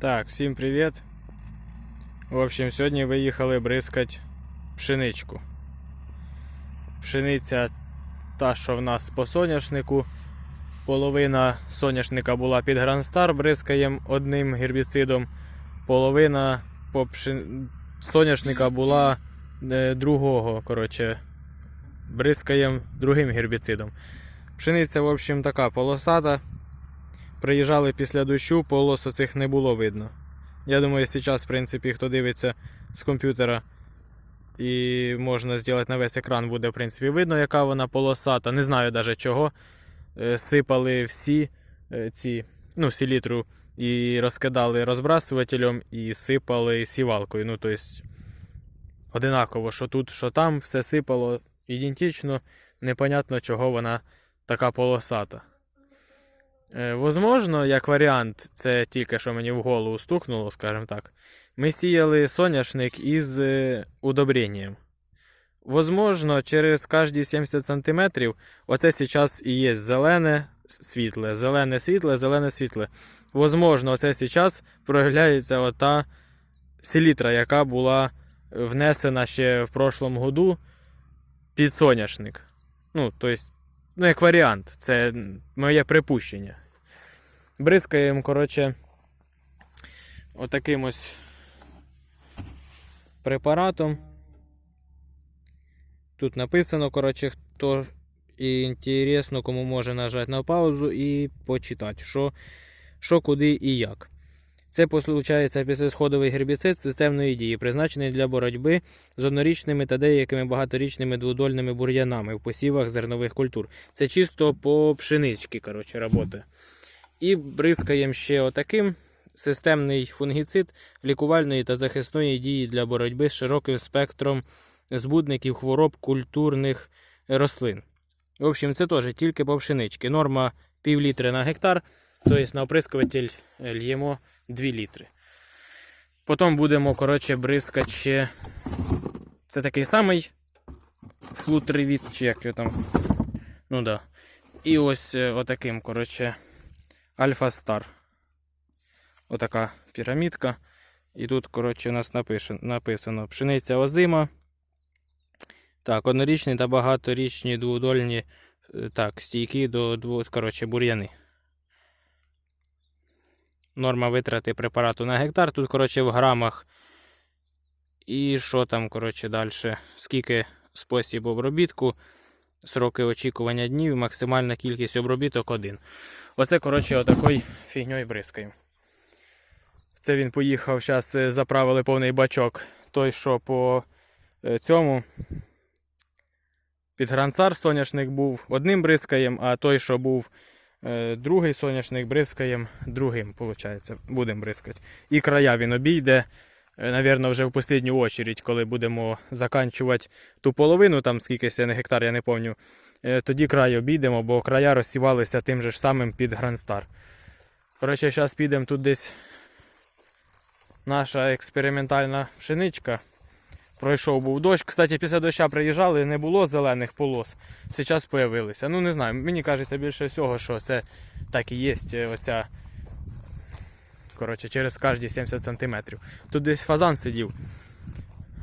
Так, всім привіт. В общем, сьогодні виїхали бризкати пшеничку. Пшениця та, що в нас по соняшнику. Половина соняшника була під Гранстар, бризкаємо одним гербіцидом. Половина по пшен... соняшника була е, другого. Коротше, бризкаємо другим гербіцидом. Пшениця, в общем, така полосата. Приїжджали після дощу, полос оцих не було видно. Я думаю, зараз, в принципі, хто дивиться з комп'ютера і можна зробити на весь екран, буде, в принципі, видно, яка вона полосата. Не знаю навіть чого. Е, Сипали всі е, ці, ну, селітру і розкидали розбрасувателем і сипали сівалкою. Ну, тобто, одинаково, що тут, що там, все сипало ідентично, непонятно, чого вона така полосата. Е, Возможно, як варіант, це тільки що мені в голову стукнуло, скажімо так. Ми сіяли соняшник із е, удобренням. Возможно, через кожні 70 см оце зараз і є зелене світле, зелене світле, зелене світле. Возможно, оце зараз проявляється ота селітра, яка була внесена ще в прошлому году під соняшник. Ну, тобто, ну, як варіант, це моє припущення. Бризкаємо, коротше, отаким ось препаратом. Тут написано, коротше, хто інтересно, кому може нажати на паузу і почитати, що, що куди і як. Це виходить післязходовий гербіцид системної дії, призначений для боротьби з однорічними та деякими багаторічними двудольними бур'янами в посівах зернових культур. Це чисто по пшеничці, коротше, робота. І бризкаємо ще отаким системний фунгіцид лікувальної та захисної дії для боротьби з широким спектром збудників хвороб культурних рослин. В общем, це теж тільки по пшеничці. Норма пів літри на гектар, тобто на оприскуватель л'ємо 2 літри. Потім будемо, коротше, бризкати ще. Це такий самий флутривіт, чи як його там. Ну да. І ось е, отаким, коротше, Альфа Стар. Отака пірамідка. І тут, коротше, у нас напише- написано пшениця озима. Так, однорічні та багаторічні двудольні е, так, стійкі до двох, коротше, бур'яни. Норма витрати препарату на гектар. Тут, коротше, в грамах. І що там, коротше, далі? Скільки спосіб обробітку, сроки очікування днів, максимальна кількість обробіток один. Оце, коротше, отакою фігньою бризкаємо. Це він поїхав, зараз заправили повний бачок. Той, що по е, цьому під гранцар соняшник був одним бризкаєм, а той, що був е, другий соняшник, бризкаєм другим, виходить, будемо бризкати. І края він обійде, е, навірно, вже в останню очередь, коли будемо заканчувати ту половину, там скільки на гектар, я не пам'ятаю. Е, Тоді край обійдемо, бо края розсівалися тим же ж самим під гранстар. Коротше, зараз підемо тут десь наша експериментальна пшеничка. Пройшов був дощ. Кстати, після доща приїжджали, не було зелених полос. Зараз з'явилися. Ну не знаю, мені кажеться більше всього, що це так і є. е, Оця. Коротше, через кожні 70 см. Тут десь фазан сидів.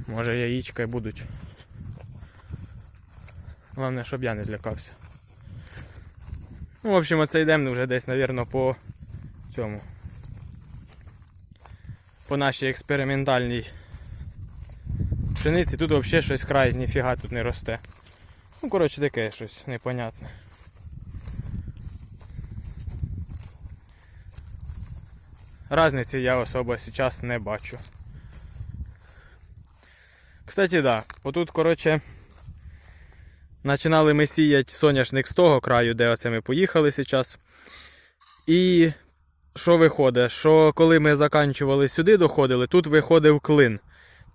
Може яєчка й будуть. Головне, щоб я не злякався. Ну, в общем, оце йдемо вже десь, напевно, по цьому. По нашій експериментальній пшениці. Тут взагалі щось край ніфіга тут не росте. Ну, коротше, таке щось непонятне. Разниці я особо зараз не бачу. Кстати, да, отут, коротше, починали ми сіяти соняшник з того краю, де оце ми поїхали зараз. І що виходить? Що коли ми заканчували сюди, доходили, тут виходив клин.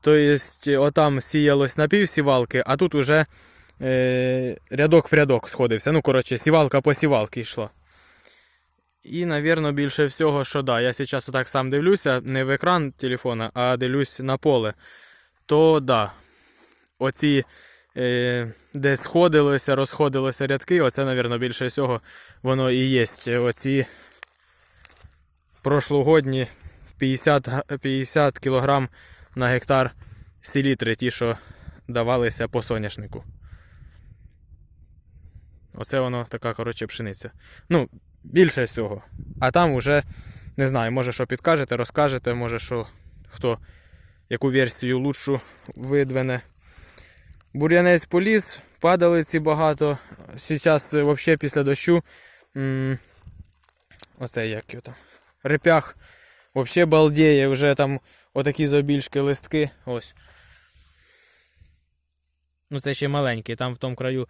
Тобто, отам сіялось на пів сівалки, а тут уже е, рядок в рядок сходився. Ну, коротше, сівалка по сівалки йшла. І, напевно, більше всього, що да, я зараз так сам дивлюся, не в екран телефона, а дивлюсь на поле. То да, оці, е, де сходилося, розходилося рядки, оце, напевно, більше всього воно і є. Оці прошлогодні 50, 50 кг на гектар селітри, ті, що давалися по соняшнику. Оце воно така, коротше, пшениця. Ну, більше всього. А там уже, не знаю, може, що підкажете, розкажете, може, що хто яку версію лучшу видвине. Бур'янець поліз, падалиці багато. Зараз взагалі після дощу. м, Оце як його там. Репях взагалі балдіє, вже там отакі забільшки листки. Ось. Ну це ще маленький, там в тому краю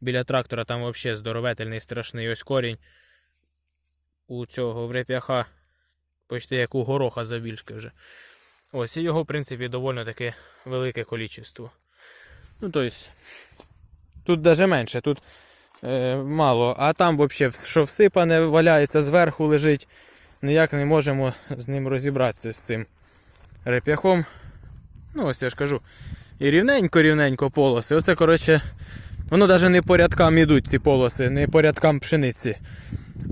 біля трактора там взагалі здоровительний, страшний ось корінь. У цього в реп'яха почти як у гороха забільшки вже. Ось, і його, в принципі, доволі таки велике кількість. Ну, тобто, тут навіть менше, тут е, мало. А там взагалі, що всипане, валяється, зверху лежить. Ніяк не можемо з ним розібратися з цим реп'яхом. Ну, ось я ж кажу. І рівненько-рівненько полоси. Оце, коротше, воно навіть не по рядкам ідуть ці полоси, не по рядкам пшениці.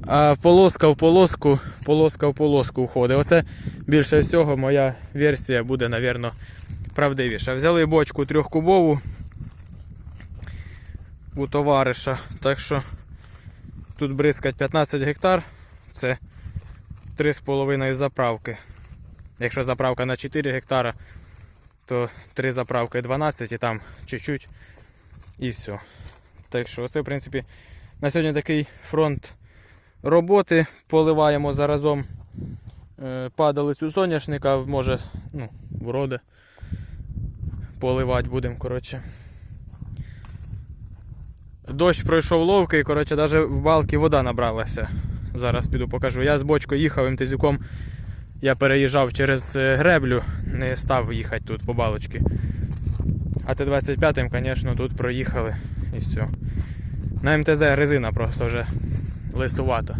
А полоска в полоску, полоска в полоску входить. Оце більше всього моя версія буде, напевно, правдивіша. Взяли бочку трьохкубову у товариша. Так що тут бризкать 15 гектар. Це 3,5 заправки. Якщо заправка на 4 гектара, то 3 заправки 12 і там чуть-чуть і все. Так що це, в принципі, на сьогодні такий фронт роботи. Поливаємо заразом е, падалицю соняшника, може, ну, вроде. Поливати будемо, коротше. Дощ пройшов ловкий, коротше, навіть в балки вода набралася. Зараз піду покажу. Я з бочкою їхав МТЗюком. Я переїжджав через е, греблю, не став їхати тут по балочці. А Т-25, звісно, тут проїхали і все. На МТЗ резина просто вже лисувата.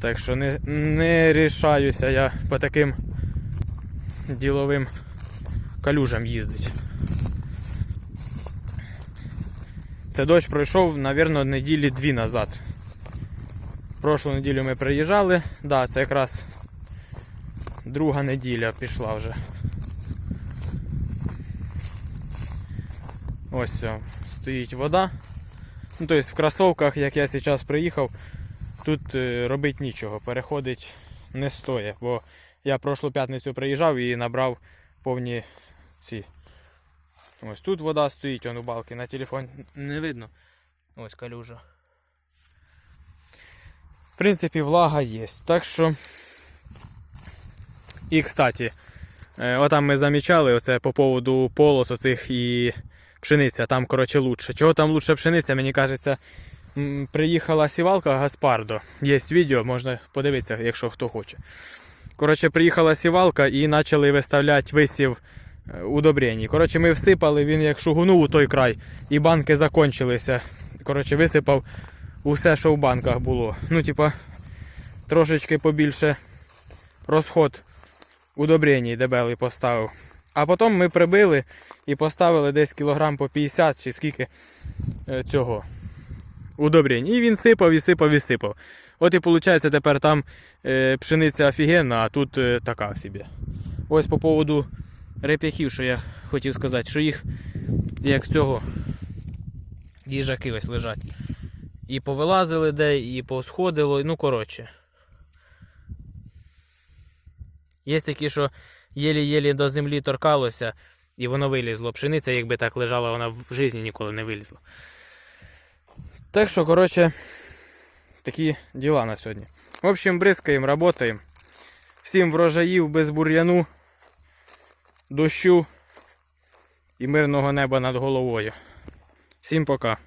Так що не, не рішаюся я по таким діловим калюжам їздити. Це дощ пройшов, мабуть, неділі дві назад. Прошлу неділю ми приїжджали, да, це якраз друга неділя пішла вже. Ось все, стоїть вода. Ну, тобто в кросовках, як я зараз приїхав, тут е, робити нічого, переходить не стоїть, бо я прошлу п'ятницю приїжджав і набрав повні ці. Ось тут вода стоїть, он у балки на телефон не видно. Ось калюжа. В принципі, влага є. Так що. І кстати, е, отам ми замічали оце по поводу полос оцих і пшениця, там, коротше, лучше. Чого там лучше пшениця, мені кажеться, приїхала сівалка Гаспардо. Є відео, можна подивитися, якщо хто хоче. Коротше, приїхала сівалка і почали виставляти висів е, удобрень. Коротше, ми всипали, він як шугунув у той край, і банки закончилися. Коротше, висипав усе, що в банках було. Ну, типа, трошечки побільше розход удобрень дебелий поставив. А потім ми прибили і поставили десь кілограм по 50 чи скільки е, цього удобрень. І він сипав, і сипав, і сипав. От і виходить тепер там е, пшениця офігенна, а тут е, така собі. Ось по поводу реп'яхів, що я хотів сказати, що їх як цього їжаки ось лежать. І повилазили де, і посходило, ну коротше. Є такі, що єлі-єлі до землі торкалося, і воно вилізло. Пшениця, якби так лежала, вона в житті ніколи не вилізла. Так що, коротше, такі діла на сьогодні. В общем, бризкаємо, працюємо. Всім врожаїв без бур'яну, дощу і мирного неба над головою. Всім пока.